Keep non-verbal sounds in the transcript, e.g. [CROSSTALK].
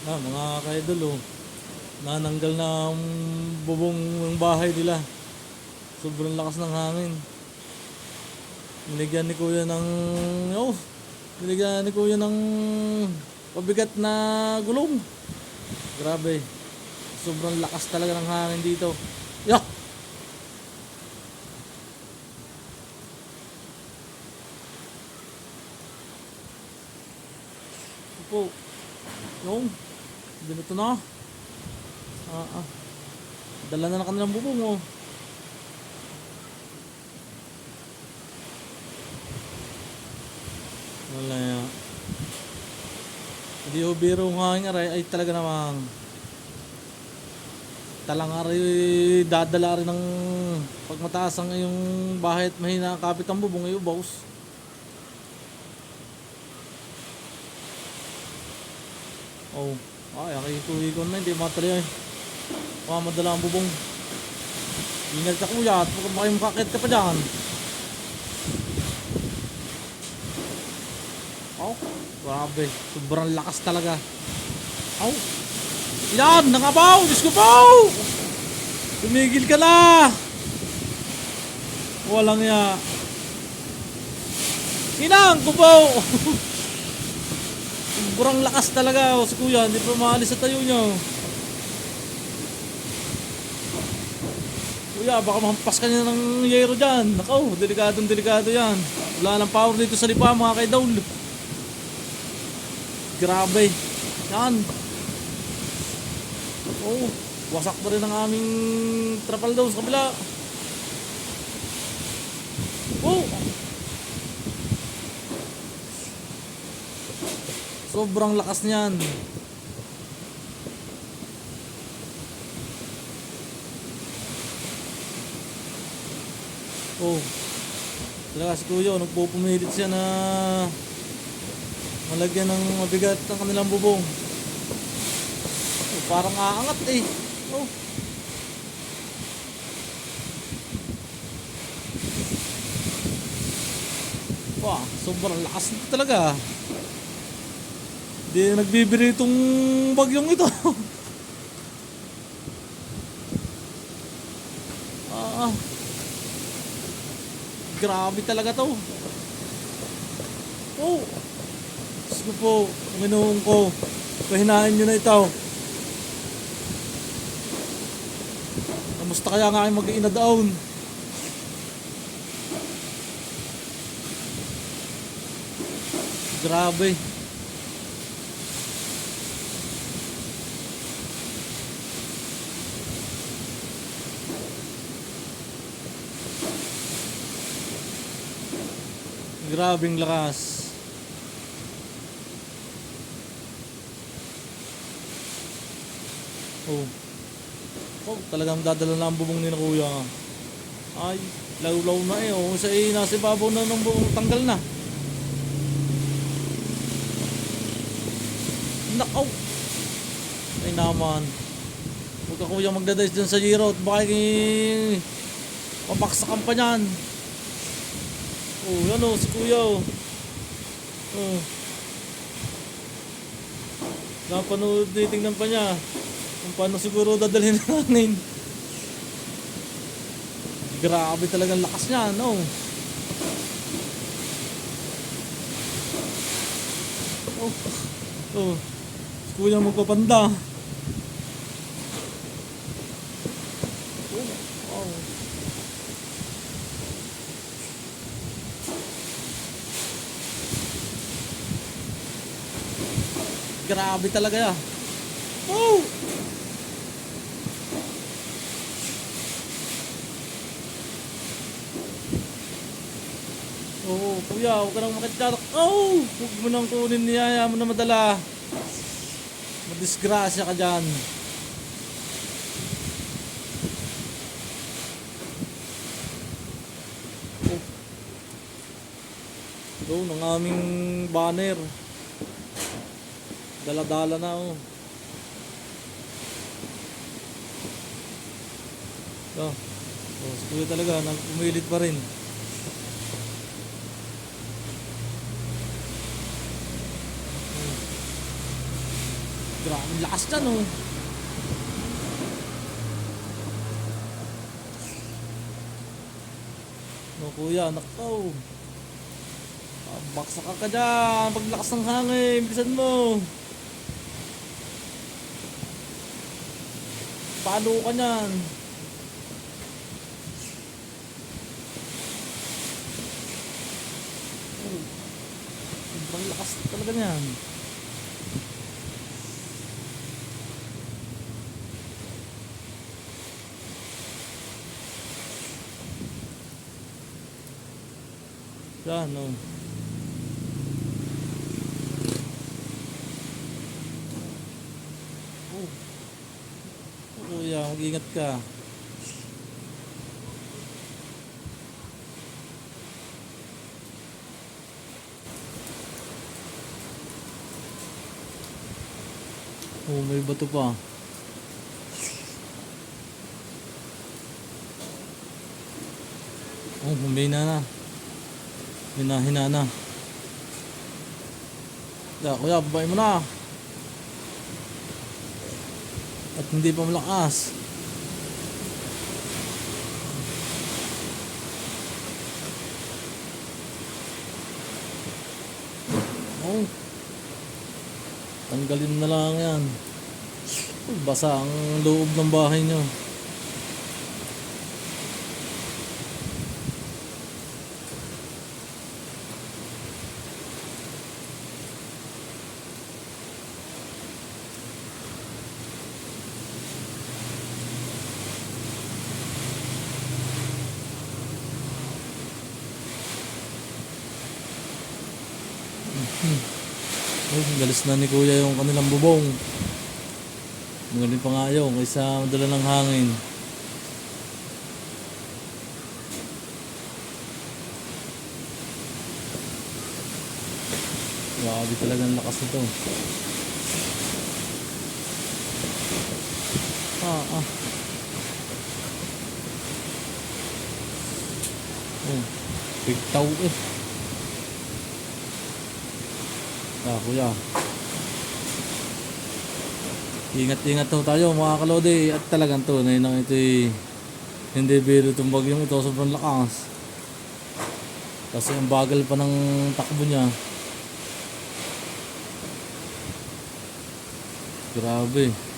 Na, mga kaidol, oh. Nananggal na ang bubong ng bahay nila. Sobrang lakas ng hangin. Binigyan ni kuya ng... Oh, binigyan ni kuya ng pabigat na gulong. Grabe. Sobrang lakas talaga ng hangin dito. Yeah! Po. Yung. Ganito na. Ah, ah. Dala na na kanilang bubong oh. Wala ya. Hindi ho biro nga nga rin, ay talaga namang talang ari dadala rin ng pag mataas ang yung bahay mahina ang kapit ang bubong ay ubaws. Oh, ay ang ikuikon na hindi matali ay. Baka madala ang bubong. Ingat ka kuya at baka makakit ka pa dyan. Oh, grabe. Sobrang lakas talaga. Oh. Yan, nangabaw! Diyos ko po! Tumigil ka na! Walang ya. Inang ko po! [LAUGHS] Sobrang lakas talaga. O, si kuya, hindi pa maalis sa tayo niya. Kuya, baka mahampas ka niya ng yero dyan. Nakaw, delikadong delikado yan. Wala nang power dito sa lipa mga kaidawl. Grabe. Yan. Oh, wasak pa rin ang aming trapal daw sa kabila. Oh! Sobrang lakas niyan. Oh. Talaga si Kuya, nagpupumilit siya na malagyan ng mabigat ang kanilang bubong. Oh, parang aangat eh. Oh. Wah, sobrang lakas nito talaga. Hindi nagbibiri itong bagyong ito. [LAUGHS] ah, grabe talaga to. Oh, ko po, Panginoon ko, pahinain nyo na ito. Kamusta kaya nga aking mag-iina down? Grabe. Grabing lakas. Oh. Oh, talagang dadala na ang bubong ni na kuya. Ay, law-law na eh. Oh, sa eh, nasa ibabaw na ng buong tanggal na. Nakaw! Ay naman. Huwag ka kuya magdadice dyan sa zero at baka eh, papaksakan pa niyan. Oh, yan oh, si kuya oh. Oh. Napanood, titingnan pa niya. Kung paano siguro dadalhin natin. Grabe talagang lakas niya, no? Oh. Oh. Si kuya magpapanda. Oh. Wow. Grabe talaga ya. Oh! Oo, kuya, huwag ka nang makitsarak. Oh! Huwag mo nang kunin niyaya mo na madala. Madisgrasya ka dyan. Oh. Doon, ang aming banner. Dala-dala na oh. Oh, oh si kuya talaga, nagpumilit pa rin. Grabe, ang lakas dyan oh. No kuya, nakaw. Ah, baksak ka ka dyan. Paglakas ng hangin, bilisan mo. Paano ka niyan? Sobrang lakas talaga niyan. Yan, oh. Oh. Oh, kuya, mag-ingat ka. Oh, may bato pa. Oh, humina na. Hinahina na. Ya, kuya, babay mo na. At hindi pa malakas. Oh. Tanggalin na lang yan. Basa ang loob ng bahay nyo. Oh, galis na ni kuya yung kanilang bubong. Magaling pa nga yun kaysa madala ng hangin. Grabe talaga ang lakas nito. Ah, ah. Oh, big tao eh. Ah, kuya. Ingat-ingat to tayo mga kalode at talagang to na nang ito hindi biro itong bagyong ito sobrang lakas. Kasi ang bagal pa ng takbo niya. Grabe.